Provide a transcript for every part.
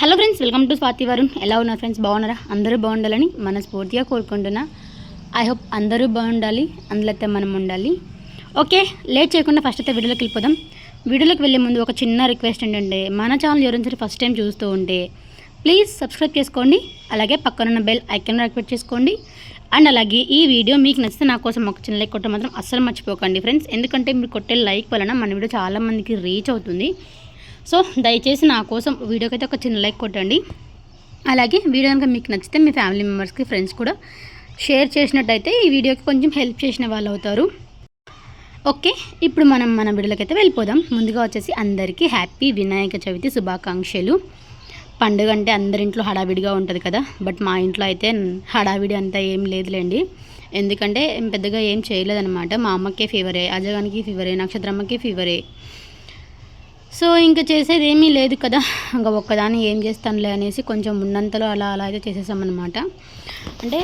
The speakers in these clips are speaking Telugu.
Hello friends welcome to Swathi Varun. ఎలా ఉన్నారు ఫ్రెండ్స్? బాగున్నారా? అందరూ బాగుండాలని మనస్ఫూర్తిగా కోరుకుంటున్నా. ఐ హోప్ అందరూ బాగుండాలి అందులో అయితే మనం ఉండాలి. ఓకే లేట్ చేయకుండా ఫస్ట్ అయితే వీడియోలోకి వెళ్ళిపోదాం. వీడియోలోకి వెళ్ళే ముందు ఒక చిన్న రిక్వెస్ట్ ఏంటంటే మన ఛానల్ ఎవరైనా ఫస్ట్ టైం చూస్తూ ఉంటే ప్లీజ్ సబ్స్క్రైబ్ చేసుకోండి. అలాగే పక్కనున్న బెల్ ఐకాన్ యాక్టివేట్ చేసుకోండి. అండ్ అలాగే ఈ వీడియో మీకు నచ్చితే నా కోసం ఒక చిన్న లైక్ కొట్ట మాత్రం అస్సలు మర్చిపోకండి. ఫ్రెండ్స్ ఎందుకంటే మీరు కొట్టే లైక్ వలన మన వీడియో చాలామందికి రీచ్ అవుతుంది. సో దయచేసి నా కోసం వీడియోకి అయితే ఒక చిన్న లైక్ కొట్టండి. అలాగే వీడియో కనుక మీకు నచ్చితే మీ ఫ్యామిలీ మెంబర్స్కి ఫ్రెండ్స్ కూడా షేర్ చేసినట్టయితే ఈ వీడియోకి కొంచెం హెల్ప్ చేసిన వాళ్ళు అవుతారు. ఓకే ఇప్పుడు మనం మన వీడియోలోకి అయితే వెళ్ళిపోదాం. ముందుగా వచ్చేసి అందరికీ హ్యాపీ వినాయక చవితి శుభాకాంక్షలు. పండుగ అంటే అందరింట్లో హడావిడిగా ఉంటుంది కదా బట్ మా ఇంట్లో అయితే హడావిడి అంతా ఏం లేదులేండి. ఎందుకంటే పెద్దగా ఏం చేయలేదన్నమాట. మా అమ్మకే ఫీవరే అజగానికి ఫీవరే నక్షత్రమ్మకి ఫీవరే. సో ఇంకా చేసేది ఏమీ లేదు కదా. ఇంకా ఒక్కదాన్ని ఏం చేస్తానులే అనేసి కొంచెం ఉన్నంతలో అలా అలా అయితే చేసేసామన్నమాట. అంటే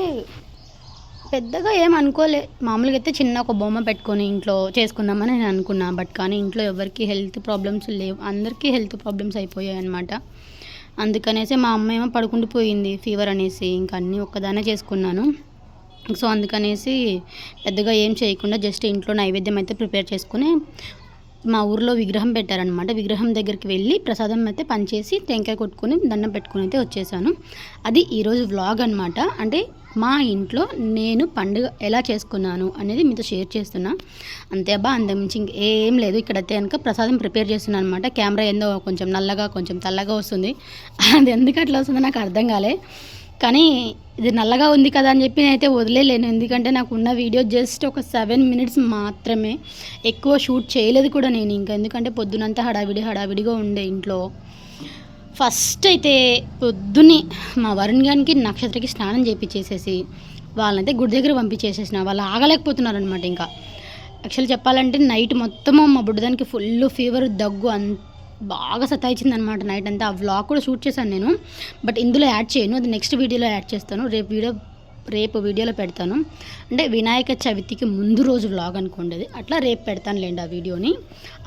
పెద్దగా ఏం అనుకోలే. మామూలుగా అయితే చిన్న ఒక బొమ్మ పెట్టుకొని ఇంట్లో చేసుకుందామని నేను అనుకున్నా. బట్ కానీ ఇంట్లో ఎవరికి హెల్త్ ప్రాబ్లమ్స్ లేవు. అందరికీ హెల్త్ ప్రాబ్లమ్స్ అయిపోయాయి అనమాట అందుకనేసి మా అమ్మ ఏమో పడుకుంటూ పోయింది ఫీవర్ అనేసి. ఇంకా అన్నీ ఒక్కదానే చేసుకున్నాను. సో అందుకనేసి పెద్దగా ఏం చేయకుండా జస్ట్ ఇంట్లో నైవేద్యం అయితే ప్రిపేర్ చేసుకుని మా ఊర్లో విగ్రహం పెట్టారనమాట విగ్రహం దగ్గరికి వెళ్ళి ప్రసాదం అయితే పనిచేసి టెంకాయ కొట్టుకొని దండం పెట్టుకుని అయితే వచ్చేసాను. అది ఈరోజు వ్లాగ్ అనమాట అంటే మా ఇంట్లో నేను పండుగ ఎలా చేసుకున్నాను అనేది మీతో షేర్ చేస్తున్నా. అంతే అబ్బా అంతమించి ఏం లేదు. ఇక్కడైతే కనుక ప్రసాదం ప్రిపేర్ చేస్తున్నాను అనమాట కెమెరా ఏందో కొంచెం నల్లగా కొంచెం తెల్లగా వస్తుంది. అది ఎందుకు అట్లా వస్తుందో నాకు అర్థం కాలే. కానీ ఇది నల్లగా ఉంది కదా అని చెప్పి నేనైతే వదిలేలేను. ఎందుకంటే నాకు ఉన్న వీడియో జస్ట్ ఒక సెవెన్ మినిట్స్ మాత్రమే. ఎక్కువ షూట్ చేయలేదు కూడా నేను ఇంకా. ఎందుకంటే పొద్దునంతా హడావిడి హడావిడిగా ఉండే ఇంట్లో. ఫస్ట్ అయితే పొద్దున్నే మా వరుణ్ గారికి నక్షత్రకి స్నానం చేపించేసేసి వాళ్ళనైతే గుడి దగ్గర పంపించేసేసిన. వాళ్ళు ఆగలేకపోతున్నారు అనమాట ఇంకా. యాక్చువల్ చెప్పాలంటే నైట్ మొత్తము మా బుడ్డదానికి ఫుల్ ఫీవర్ దగ్గు అంత బాగా సతాయించింది అనమాట నైట్ అంతా. ఆ వ్లాగ్ కూడా షూట్ చేశాను నేను. బట్ ఇందులో యాడ్ చేయను. అది నెక్స్ట్ వీడియోలో యాడ్ చేస్తాను. రేపు వీడియో రేపు వీడియోలో పెడతాను. అంటే వినాయక చవితికి ముందు రోజు వ్లాగ్ అనుకోండి అది అట్లా రేపు పెడతానులేండి ఆ వీడియోని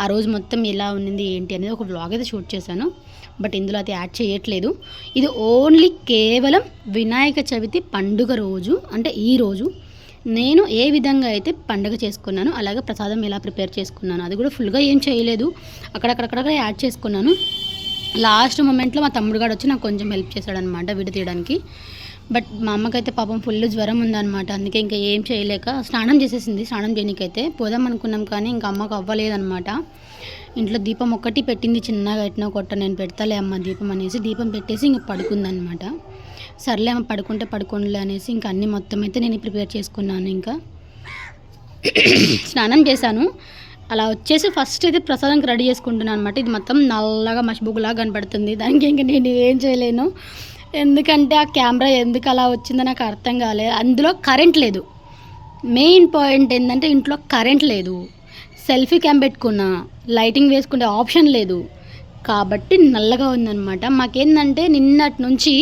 ఆ రోజు మొత్తం ఎలా ఉన్నింది ఏంటి అనేది ఒక వ్లాగ్ అయితే షూట్ చేశాను. బట్ ఇందులో అది యాడ్ చేయట్లేదు. ఇది ఓన్లీ కేవలం వినాయక చవితి పండుగ రోజు. అంటే ఈ రోజు నేను ఏ విధంగా అయితే పండుగ చేసుకున్నాను అలాగే ప్రసాదం ఎలా ప్రిపేర్ చేసుకున్నాను అది కూడా ఫుల్గా ఏం చేయలేదు. అక్కడక్కడక్కడ యాడ్ చేసుకున్నాను. లాస్ట్ మూమెంట్లో మా తమ్ముడు గారు వచ్చి నాకు కొంచెం హెల్ప్ చేశాడనమాట విడి తీయడానికి. బట్ మా అమ్మకైతే పాపం ఫుల్ జ్వరం ఉందన్నమాట. అందుకే ఇంకా ఏం చేయలేక స్నానం చేసేసింది. స్నానం చేయనికైతే పోదాం అనుకున్నాం కానీ ఇంకా అమ్మకు అవ్వలేదన్నమాట. ఇంట్లో దీపం ఒక్కటి పెట్టింది. చిన్నగా ఎట్టినా కొట్ట నేను పెడతాలే అమ్మ దీపం అనేసి దీపం పెట్టేసి ఇంక పడుకుందనమాట సర్లే అమ్మ పడుకుంటే పడుకోండిలే అనేసి ఇంకా అన్ని మొత్తం అయితే నేను ప్రిపేర్ చేసుకున్నాను ఇంకా. స్నానం చేశాను. అలా వచ్చేసి ఫస్ట్ అయితే ప్రసాదానికి రెడీ చేసుకుంటున్నాను అనమాట ఇది మొత్తం నల్లగా మషిబుగ్గులాగా కనపడుతుంది దానికి ఇంకా నేను ఏం చేయలేను. ఎందుకంటే ఆ కెమెరా ఎందుకు అలా వచ్చిందో నాకు అర్థం కాలేదు. అందులో కరెంట్ లేదు. మెయిన్ పాయింట్ ఏంటంటే ఇంట్లో కరెంట్ లేదు. సెల్ఫీ క్యామ్ పెట్టుకున్నా లైటింగ్ వేసుకునే ఆప్షన్ లేదు. కాబట్టి నల్లగా ఉందన్నమాట. మాకేందంటే నిన్నటి నుంచి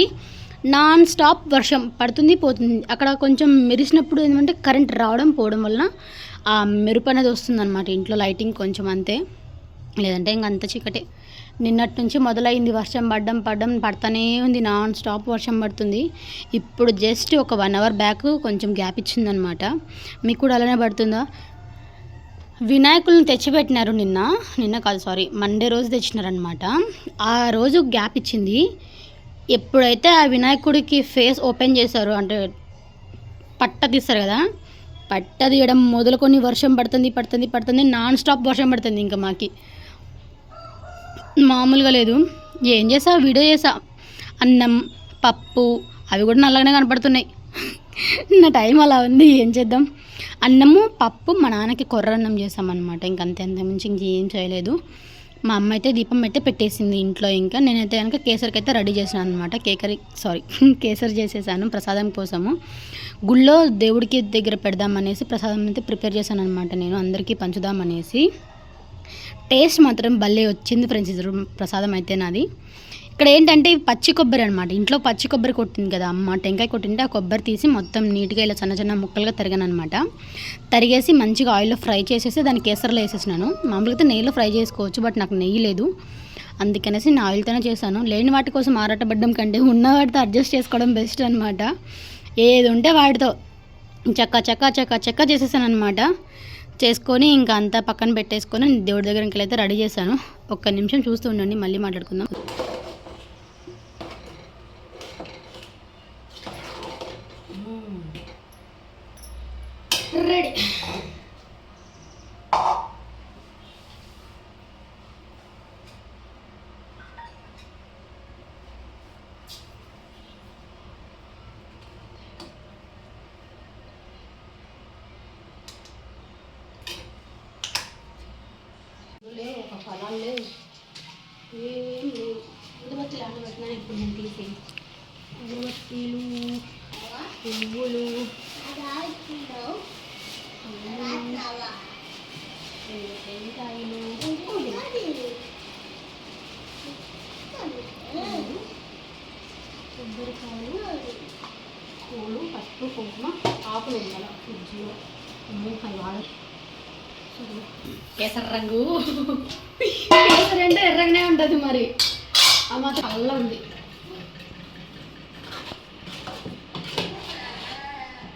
నాన్ స్టాప్ వర్షం పడుతుంది పోతుంది. అక్కడ కొంచెం మెరిసినప్పుడు ఏంటంటే కరెంట్ రావడం పోవడం వలన ఆ మెరుపు అనేది వస్తుందన్నమాట ఇంట్లో లైటింగ్ కొంచెం అంతే. లేదంటే ఇంక అంత చీకటే. నిన్నటి నుంచి మొదలైంది వర్షం పడ్డం పడ్డం పడతానే ఉంది నాన్ స్టాప్ వర్షం పడుతుంది. ఇప్పుడు జస్ట్ ఒక వన్ అవర్ బ్యాక్ కొంచెం గ్యాప్ ఇచ్చిందనమాట మీకు కూడా అలానే పడుతుందా? వినాయకులను తెచ్చిపెట్టినారు నిన్న నిన్న కాదు సారీ మండే రోజు తెచ్చినారనమాట ఆ రోజు గ్యాప్ ఇచ్చింది. ఎప్పుడైతే ఆ వినాయకుడికి ఫేస్ ఓపెన్ చేశారు అంటే పట్ట తీస్తారు కదా పట్ట తీయడం మొదలుకొని వర్షం పడుతుంది పడుతుంది పడుతుంది నాన్ స్టాప్ వర్షం పడుతుంది ఇంకా మాకి. మామూలుగా లేదు. ఏం చేసా? వీడియో చేసా. అన్నం పప్పు అవి కూడా నల్లగానే కనపడుతున్నాయి. నా టైం అలా ఉంది ఏం చేద్దాం? అన్నము పప్పు మా నాన్నకి కొర్ర అన్నం చేసామన్నమాట. ఇంకంతే అంత మించి ఇంకేం చేయలేదు. మా అమ్మ అయితే దీపం అయితే పెట్టేసింది ఇంట్లో ఇంకా. నేనైతే కనుక కేసరికి అయితే రెడీ చేసాను అనమాట కేకరి సారీ కేసరి చేసేసాను ప్రసాదం కోసము. గుళ్ళో దేవుడికి దగ్గర పెడదామనేసి ప్రసాదం అయితే ప్రిపేర్ చేశాను అనమాట నేను. అందరికీ పంచుదామనేసి టేస్ట్ మాత్రం భలే వచ్చింది ఫ్రెండ్స్. ప్రసాదం అయితే నాది. ఇక్కడ ఏంటంటే పచ్చి కొబ్బరి అనమాట ఇంట్లో పచ్చి కొబ్బరి కొట్టింది కదా అమ్మ. టెంకాయ కొట్టింటే ఆ కొబ్బరి తీసి మొత్తం నీట్గా ఇలా చిన్న చిన్న ముక్కలుగా తరిగాను అనమాట తరిగేసి మంచిగా ఆయిల్లో ఫ్రై చేసేసి దాని కేసరిలో వేసేసినాను. మామూలుగా అయితే నెయ్యిలో ఫ్రై చేసుకోవచ్చు బట్ నాకు నెయ్యి లేదు. అందుకనేసి నేను ఆయిల్తోనే చేశాను. లేని వాటి కోసం ఆరాటపడడం కంటే ఉన్న వాటితో అడ్జస్ట్ చేసుకోవడం బెస్ట్ అనమాట ఏది ఉంటే వాటితో. చక్క చక్క చక్క చక్క చేసేసాను అనమాట చేసుకొని ఇంకా అంతా పక్కన పెట్టేసుకొని దేవుడి దగ్గరికి అయితే రెడీ చేశాను. ఒక్క నిమిషం చూస్తూ ఉండండి మళ్ళీ మాట్లాడుకుందాం రెడీ లేవు ఒక ఫలాలు ఏం లేవు లాంటి పెట్టినా ఇప్పుడు నేను తీసి ఉదబత్తీలు పువ్వులు టెంకాయలు కొబ్బరికాయలు పూలు పసుపు కుంకుమ ఆకులు ఉండాలి ఫ్రిడ్జ్లో అవి వాడచ్చు కేసర రంగు. కేసరి అంటే ఎర్రగానే ఉంటుంది మరి. ఆ మాత్రం అల్ల ఉంది.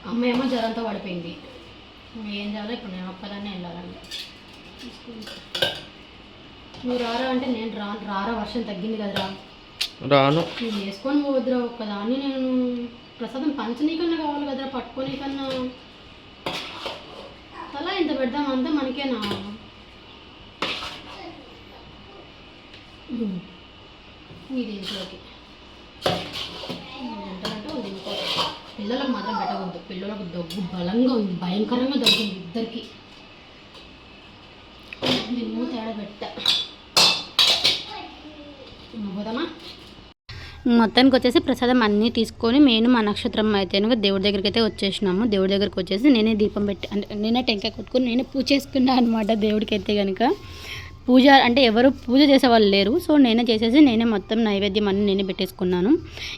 అమ్మ ఏమో జ్వరంతో పడిపోయింది. ఏం చేయాలో ఇప్పుడు నేను ఒక్కదాన్నే వెళ్ళాలండి. నువ్వు రారా అంటే నేను రా రారా? వర్షం తగ్గింది కదరా? రాను. నువ్వు వేసుకొని పోవద్దురా ఒక్కదాన్ని నేను. ప్రసాదం పంచనీకన్నా కావాలి కదరా పట్టుకోనీకన్నా. ఇంత పెడదాం అంతా మనకేనా ఉమ్. ఇది ఇంట్లోకి. పిల్లలకు మాత్రం పెట్టకూడదు. పిల్లలకు దగ్గు బలంగా ఉంది. భయంకరంగా దగ్గు ఇద్దరికి. దీన్ని తేడా పెట్టా. పోదామా మొత్తానికి వచ్చేసి ప్రసాదం అన్నీ తీసుకొని నేను మా నక్షత్రం అయితే దేవుడి దగ్గరికి అయితే వచ్చేసినాము. దేవుడి దగ్గరికి వచ్చేసి నేనే దీపం పెట్టి అంటే నేనే టెంకాయ కొట్టుకొని నేనే పూజ చేసుకున్నాను అనమాట దేవుడికి అయితే కనుక పూజ అంటే ఎవరు పూజ చేసే వాళ్ళు లేరు. సో నేనే చేసేసి నేనే మొత్తం నైవేద్యం అన్నీ నేనే పెట్టేసుకున్నాను.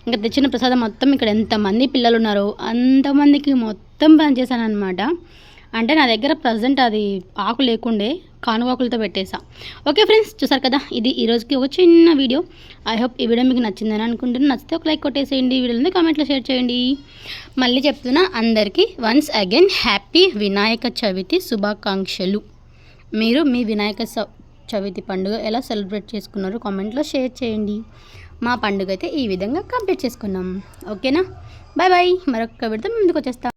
ఇంకా తెచ్చిన ప్రసాదం మొత్తం ఇక్కడ ఎంతమంది పిల్లలు ఉన్నారో అంతమందికి మొత్తం పనిచేశాను అనమాట అంటే నా దగ్గర ప్రజెంట్ అది ఆకు లేకుండే కానుగాకులతో పెట్టేసా. ఓకే ఫ్రెండ్స్ చూసారు కదా? ఇది ఈ రోజుకి ఒక చిన్న వీడియో ఐ హోప్ ఈ వీడియో మీకు నచ్చిందని అనుకుంటున్నాను నచ్చితే ఒక లైక్ కొట్టేసేయండి. వీడియోని కామెంట్లో షేర్ చేయండి. మళ్ళీ చెప్తున్నా అందరికీ once again happy Vinayaka Chavithi శుభాకాంక్షలు. మీరు మీ వినాయక చ- చవితి పండుగ ఎలా సెలబ్రేట్ చేసుకున్నారో కామెంట్లో షేర్ చేయండి. మా పండుగ అయితే ఈ విధంగా కంప్లీట్ చేసుకున్నాం. ఓకేనా బాయ్ బాయ్ మరొక విడత ముందుకు వచ్చేస్తాం.